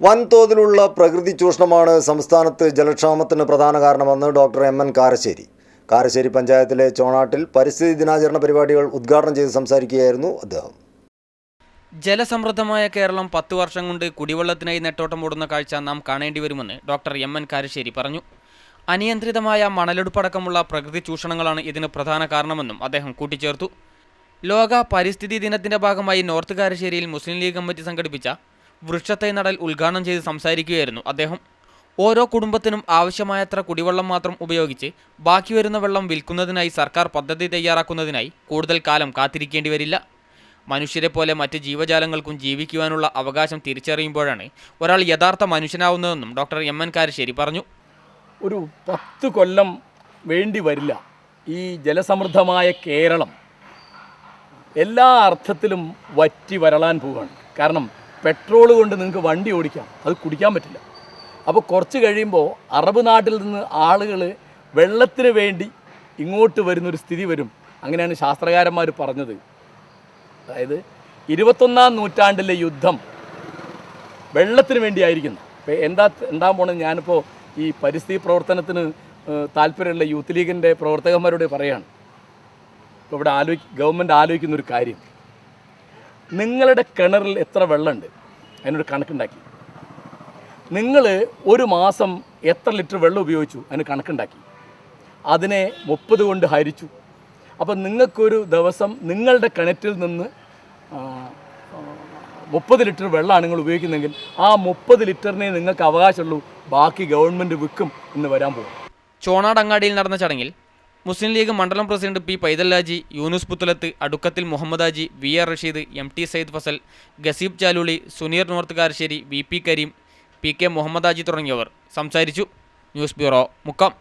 വൻതോതിലുള്ള പ്രകൃതി ചൂഷണമാണ് സംസ്ഥാനത്ത് ജലക്ഷാമത്തിന് പ്രധാന കാരണമെന്ന് doctor M N Karassery. Karassery പഞ്ചായത്തിലെ ചോണാട്ടിൽ പരിസ്ഥിതി ദിനാചരണ പരിപാടികൾ ഉദ്ഘാടനം ചെയ്ത് സംസാരിക്കുകയായിരുന്നു അദ്ദേഹം. ജലസമൃദ്ധമായ കേരളം പത്ത് വർഷം കൊണ്ട് കുടിവെള്ളത്തിനായി നെട്ടോട്ടം ഓടുന്ന കാഴ്ച നാം കാണേണ്ടി വരുമെന്ന് ഡോക്ടർ എം എൻ കാരശ്ശേരി പറഞ്ഞു. അനിയന്ത്രിതമായ മണലെടുപ്പടക്കമുള്ള പ്രകൃതി ചൂഷണങ്ങളാണ് ഇതിന് പ്രധാന കാരണമെന്നും അദ്ദേഹം കൂട്ടിച്ചേർത്തു. ലോക പരിസ്ഥിതി ദിനത്തിന്റെ ഭാഗമായി നോർത്ത് കാരശ്ശേരിയിൽ മുസ്ലിം ലീഗ് കമ്മിറ്റി സംഘടിപ്പിച്ച വൃക്ഷത്തൈ നടൽ ഉദ്ഘാടനം ചെയ്ത് സംസാരിക്കുകയായിരുന്നു അദ്ദേഹം. ഓരോ കുടുംബത്തിനും ആവശ്യമായത്ര കുടിവെള്ളം മാത്രം ഉപയോഗിച്ച് ബാക്കി വരുന്ന വെള്ളം വിൽക്കുന്നതിനായി സർക്കാർ പദ്ധതി തയ്യാറാക്കുന്നതിനായി കൂടുതൽ കാലം കാത്തിരിക്കേണ്ടി വരില്ല. മനുഷ്യരെ പോലെ മറ്റ് ജീവജാലങ്ങൾക്കും ജീവിക്കുവാനുള്ള അവകാശം തിരിച്ചറിയുമ്പോഴാണ് ഒരാൾ യഥാർത്ഥ മനുഷ്യനാവുന്നതെന്നും ഡോക്ടർ എം എൻ കാരശ്ശേരി പറഞ്ഞു. ഒരു പത്ത് കൊല്ലം വേണ്ടി വരില്ല ഈ ജലസമൃദ്ധമായ കേരളം. എല്ലാ അർത്ഥത്തിലും വറ്റി വരളാൻ പോവുകയാണ്. കാരണം പെട്രോൾ കൊണ്ട് നിങ്ങൾക്ക് വണ്ടി ഓടിക്കാം. അത് കുടിക്കാൻ പറ്റില്ല. അപ്പോൾ കുറച്ച് കഴിയുമ്പോൾ അറബ് നാട്ടിൽ നിന്ന് ആളുകൾ വെള്ളത്തിന് വേണ്ടി ഇങ്ങോട്ട് വരുന്നൊരു സ്ഥിതി വരും. അങ്ങനെയാണ് ശാസ്ത്രകാരന്മാർ പറഞ്ഞത്. അതായത് ഇരുപത്തൊന്നാം നൂറ്റാണ്ടിലെ യുദ്ധം വെള്ളത്തിന് വേണ്ടിയായിരിക്കുന്നു. ഇപ്പോൾ എന്താ എന്താ പോണത്? ഞാനിപ്പോൾ ഈ പരിസ്ഥിതി പ്രവർത്തനത്തിന് താല്പര്യമുള്ള യൂത്ത് ലീഗിന്റെ പ്രവർത്തകന്മാരോട് പറയാണ്. ഇപ്പോൾ ഇവിടെ ആലോചി ഗവൺമെന്റ് ആലോചിക്കുന്ന ഒരു കാര്യം. നിങ്ങളുടെ കിണറിൽ എത്ര വെള്ളമുണ്ട്? അതിനൊരു കണക്കുണ്ടാക്കി. നിങ്ങൾ ഒരു മാസം എത്ര ലിറ്റർ വെള്ളം ഉപയോഗിച്ചു? അതിന് കണക്കുണ്ടാക്കി. അതിനെ മുപ്പത് കൊണ്ട് ഹരിച്ചു. അപ്പം നിങ്ങൾക്കൊരു ദിവസം നിങ്ങളുടെ കിണറ്റിൽ നിന്ന് മുപ്പത് ലിറ്റർ വെള്ളമാണ് നിങ്ങൾ ഉപയോഗിക്കുന്നതെങ്കിൽ ആ മുപ്പത് ലിറ്ററിനെ നിങ്ങൾക്ക് അവകാശമുള്ളൂ. ബാക്കി ഗവൺമെന്റ് വിൽക്കും എന്ന് വരാൻ പോകും ചോണാടങ്ങാടിയിൽ നടന്ന ചടങ്ങിൽ മുസ്ലിം ലീഗ് മണ്ഡലം president P Paithallaji Yunus Puthalath Adukkathil Muhammad Haji V R Rasheed M T Sayyid Fasal Gaseeb Chaluli Suneer north Karassery V P Kareem P K Muhammad Haji തുടങ്ങിയവർ. സംസാരിച്ചു. News bureau Mukkam.